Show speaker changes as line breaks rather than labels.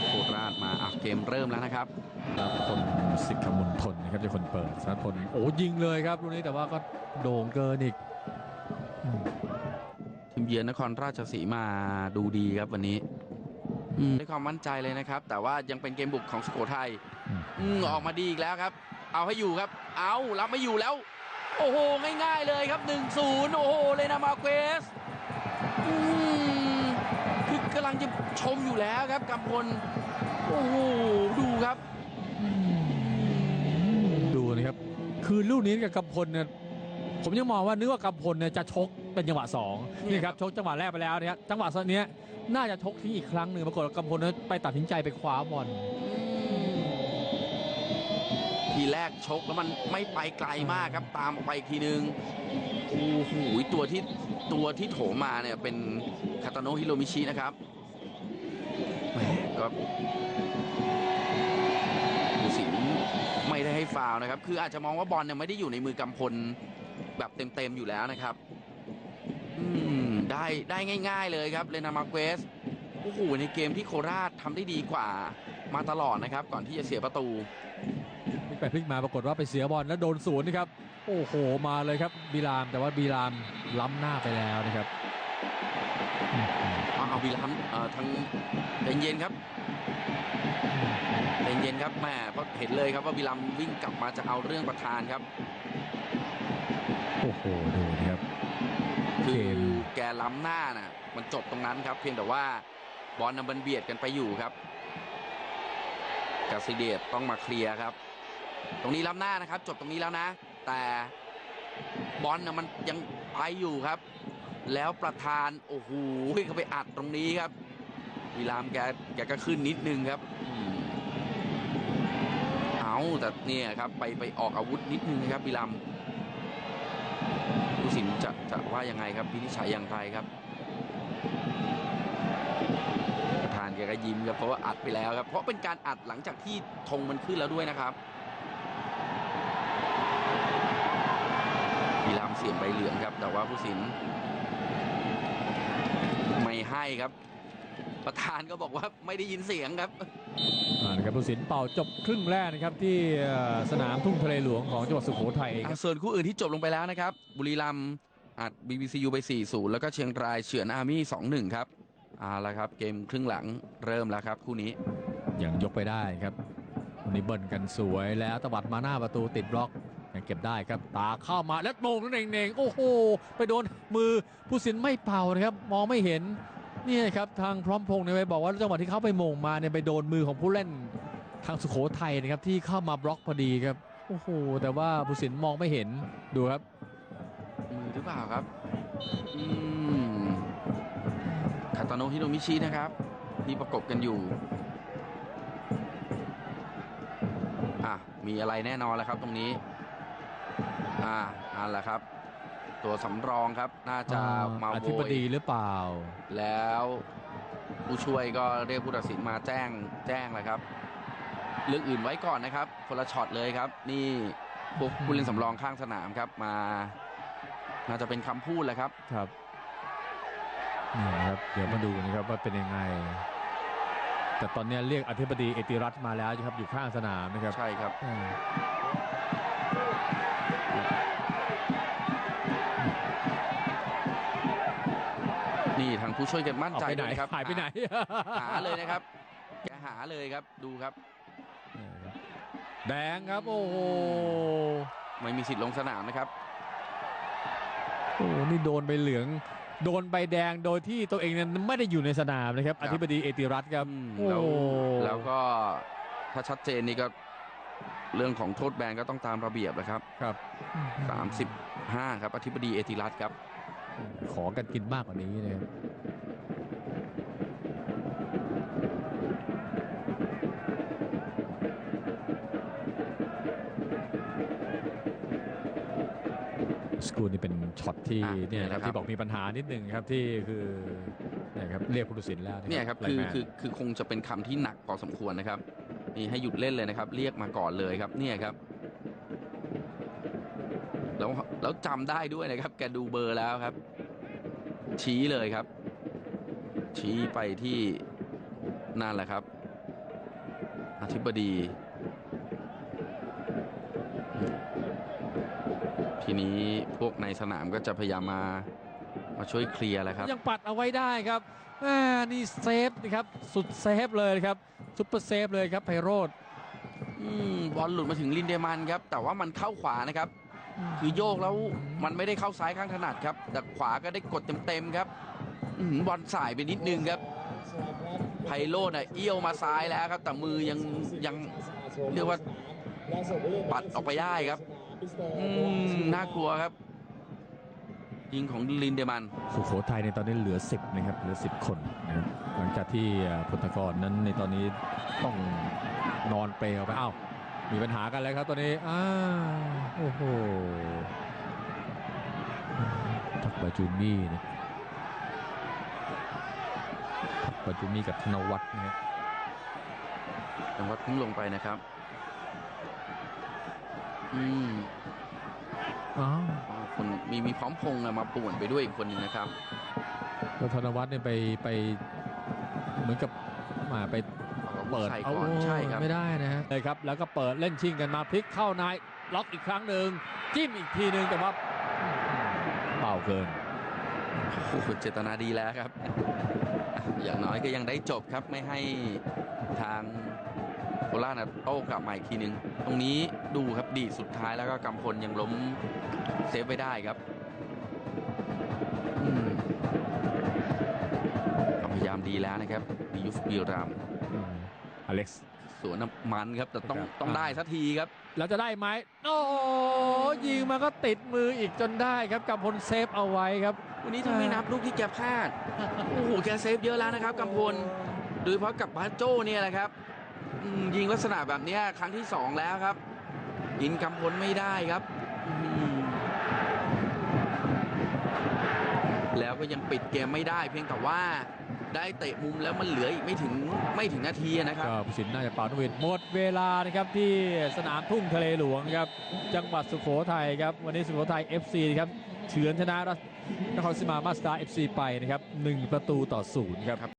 ที่โคราชมาอะเกมเริ่มแล้วนะครับ
ครับคนสิทธิ์ขมลทนนะครับจะคนเปิดสนัทพลโอ้ยิงเลยครับลูกนี้แต่ว่าก็โด่งเกินอีกอืม
ทีมเยือนนครราชสีมาดูดีครับวันนี้อืมได้ความมั่นใจเลยนะครับ แต่ว่ายังเป็นเกมบุกของสุโขทัย
อืม
อืมออกมาดีอีกแล้วครับ เอาให้อยู่ครับ เอารับไม่อยู่แล้ว โอ้โห ง่าย ๆ เลยครับ 1-0 โอ้โห เลนามาเควสอืมคือกำลัง จะชมอยู่แล้วครับกำพลโอ้โหดูครับ
ดูนะครับ คือลูกนี้กับกำพลเนี่ยผมยังมองว่านึกว่ากำพลเนี่ยจะชกเป็นจังหวะสอง
นี่
นี่ครับชกจังหวะแรกไปแล้วนะครับจังหวะเนี้ยน่าจะชกทิ้งอีกครั้งหนึ่งปรากฏว่ากำพลนั้นไปตัดสินใจไปคว้าบอล
ทีแรกชกแล้วมันไม่ไปไกลมากครับ ตามออกไปอีกทีนึงโอ้โหตัวที่ตัวที่โถมมาเนี่ยเป็นคาตาโนะฮิโรมิชินะครับ แหมก็ผู้สินไม่ได้ให้ฟาวนะครับ คืออาจจะมองว่าบอลเนี่ยไม่ได้อยู่ในมือกำพลแบบเต็มๆอยู่แล้วนะครับ อืมได้ได้ง่าย ๆ เลยครับเลนามาเกสโอ้โหในเกมที่โคราชทำได้ดีกว่ามาตลอดนะครับ ก่อนที่จะเสียประตู
พลิกไปพลิกมาปรากฏว่าไปเสียบอลแล้วโดนศูนย์นะครับ โอ้โหมาเลยครับบีรามแต่ว่าบีรามล้ำหน้าไปแล้วนะครับ
เอาเอาวีรัมย์เอ่อทางใจเย็นครับใจเย็นครับแม่เพราะเห็นเลยครับว่าวีรัมย์วิ่งกลับมาจะเอาเรื่องประธานครับ
โอ้โหดูนะครับ
คือ
เกม
แกล้ำหน้าน่ะ มันจบตรงนั้นครับ เพียงแต่ว่าบอลน่ะมันเบียดกันไปอยู่ครับกาซิเดตต้องมาเคลียร์ครับ ตรงนี้ล้ำหน้านะครับ จบตรงนี้แล้วนะ แต่บอลน่ะมันยังไปอยู่ครับ แล้วประธานโอ้โหเขาไปอัดตรงนี้ครับวีรามแกแกก็ขึ้นนิดนึงครับเอาแต่เนี่ยครับไปไปออกอาวุธนิดนึงนะครับวีรามผู้สินจะจะว่ายังไงครับพินิจฉัยอย่างไรครับ ประธานแกก็ยิ้มครับเพราะว่าอัดไปแล้วครับ เพราะเป็นการอัดหลังจากที่ธงมันขึ้นแล้วด้วยนะครับพีรามเสียงใบเหลืองครับ แต่ว่าผู้สิน ไม่ให้ครับ ประธานก็บอกว่าไม่ได้ยินเสียงครับ
อ่านะครับผู้สินเป่าจบครึ่งแรกนะครับที่เอ่อสนามทุ่งทะเลหลวงของจังหวัดสุโขทัยครับ
ส่วนคู่อื่นที่จบลงไปแล้วนะครับ บุรีรัมย์อัด BBCU ไป 4-0 แล้วก็เชียงรายเฉือนอาร์มี่ 2-1 ครับเอาละครับเกมครึ่งหลังเริ่มแล้วครับคู่นี้
ยังยกไปได้ครับวันนี้เบิ้ลกันสวยแล้วตวัดมาหน้าประตูติดบล็อก ยังเก็บได้ครับตาเข้ามาแล้วโมงนั่นเองเองโอ้โหไปโดนมือผู้สินไม่เป่านะครับ มองไม่เห็นนี่ครับทางพร้อมพงษ์เนี่ยไปบอกว่าจังหวะที่เขาไปโมงมาเนี่ยไปโดนมือของผู้เล่นทางสุโขทัยนะครับที่เข้ามาบล็อกพอดีครับโอ้โหแต่ว่าผู้สินมองไม่เห็นดูครับ
มือหรือเปล่าครับอืมคาตาโนฮิโรมิชินะครับ ที่ประกบกันอยู่อะมีอะไรแน่นอนแล้วครับตรงนี้ อ่านั่นแหละครับ ตัวสำรองครับ น่าจะมา
อ
โว
ธิบ
ย
ดีหรือเปล่า
แล้วผู้ช่วยก็เรียกผู้ตัดสินมาแจ้งแจ้งเลยครับเรื่องอื่นไว้ก่อนนะครับ คนละช็อตเลยครับ นี่พวกผู้เล่นสำรองข้างสนามครับมา น่าจะเป็นคำพูดแหละครับ
ครับนี่นะครับเดี๋ยวมาดูนะครับว่าเป็นยังไง แต่ตอนนี้เรียกอธิบดีเอติรัตน์มาแล้วนะครับอยู่ข้างสนามนะครับ
ใช่ครับ
อืม
นี่ทางผู้ช่วยแกมั่น
เอา
ใจ
ไปไหน
ด้วยนะครับ
หายไปไหน
หาเลยนะครับแกหาเลยครับดูครับ
แดงครับโอ้โห
ไม่มีสิทธิ์ลงสนามนะครับ
โอ้โหนี่โดนใบเหลือง โดนใบแดงโดยที่ตัวเองนั้นไม่ได้อยู่ในสนามนะครับ
ครั
อบธิบดีเอติรัตน์ครับ
อืม
โอ้
แล้วแล้วก็ถ้าชัดเจนนี่ก็ เรื่องของโทษแบนก็ต้องตามระเบียบนะครับ
ครับ
35 ครับอธิบดีเอติรัตน์ครับ
ขอกันกินมากกว่านี้นะครับสกูนี่เป็นช็อตที่
อะ
เนี่ยครับ
นะครับ
ที่บอกมีปัญหานิดหนึ่งครับที่คือเนี่ยครับเรียกผู้ตัดสินแล้ว
เนี่ยครับ
ไล
คือ
แมน
คือคือคงจะเป็นคำที่หนักพอสมควรนะครับ นี่ให้หยุดเล่นเลยนะครับ เรียกมาก่อนเลยครับเนี่ยครับ แล้วแล้วจำได้ด้วยนะครับ แกดูเบอร์แล้วครับ ชี้เลยครับ ชี้ไปที่นั่นแหละครับ อธิบดี ทีนี้พวกในสนามก็จะพยายามมามาช่วยเคลียร์แหละครับ
ยังปัดเอาไว้ได้ครับนี่เซฟนะครับ สุดเซฟเลยครับ ซุปเปอร์เซฟเลยครับไพโรธ
บอลหลุดมาถึงลินเดมันครับ แต่ว่ามันเข้าขวานะครับ คือโยกแล้วมันไม่ได้เข้าซ้ายข้างถนัดครับ แต่ขวาก็ได้กดเต็มๆครับอบอลสายไปนิดนึงครับไพโรดน่ะเอี้ยวมาซ้ายแล้วครับ แต่มือยังยังเรียกว่าปัดออกไปได้ครับน่ากลัวครับ ยิงของลินเดมัน
สุโขทัยในตอนนี้เหลือ 10นะครับเหลือ 10 คนนะครับหลังจากที่อ่าพุทธกรนั้นในตอนนี้ต้องนอนเปลวไปอ้าวมีปัญหากันแล้วครับตอนนี้อ้าวโอ้โหทักบาจูมี่นะทักบาจูมี่กับธนวัฒน์นะครับ
จังหวัดเพิ่งลงไปนะครับอืม
อ้าว
อ๋อ คนมีมีพร้อมพงษ์อะมาป่วนไปด้วยอีกคนหนึ่งนะครับ
แล้วธนวัฒน์เนี่ยไปไปเหมือนกับมาไปเปิด
ใส่
เอา
ก่อนใช่ครับ
ไม่ได้นะฮะเลยครับแล้วก็เปิดเล่นชิงกันมาพลิกเข้านายล็อกอีกครั้งหนึ่งจิ้มอีกทีหนึ่งแต่ว่าเป่าเกิน
โอ้โหเจตนาดีแล้วครับ อย่างน้อยก็ยังได้จบครับไม่ให้ทาง โคราชนะโต้กลับมาอีกทีหนึ่งตรงนี้ดูครับดีดสุดท้ายแล้วก็กำพลยังล้มเซฟไว้ได้ครับอืมความพยายามดีแล้วนะครับมียุฟบีราม
อเล็กซ์
สวนน้ำมันครับ แต่ต้อง
ครับ
ต้องได้สักทีครับ
แล้วจะได้ไหมโอ้โหยิงมาก็ติดมืออีกจนได้ครับกำพลเซฟเอาไว้ครับ
วันนี้ถ้าไม่นับลูกที่แกพลาดโอ้โหแกเซฟเยอะแล้วนะครับกำพลโดยเฉพาะกับบาโจ้เนี่ยแหละครับอืม ยิงลักษณะแบบนี้ครั้งที่สองแล้วครับยิงกำพลไม่ได้ครับ แล้วก็ยังปิดเกมไม่ได้เพียงแต่ว่าได้เตะมุมแล้วมันเหลืออีกไม่ถึงไม่ถึงนาทีนะครับ
ก็ผู้สินน่าจะเป่านวีดหมดเวลานะครับที่สนามทุ่งทะเลหลวงครับ จังหวัดสุโขทัยครับ วันนี้สุโขทัย FC ครับเฉือนชนะนครศรีมามาสตาร์ FC ไปนะครับ 1 ประตูต่อศูนย์ครับ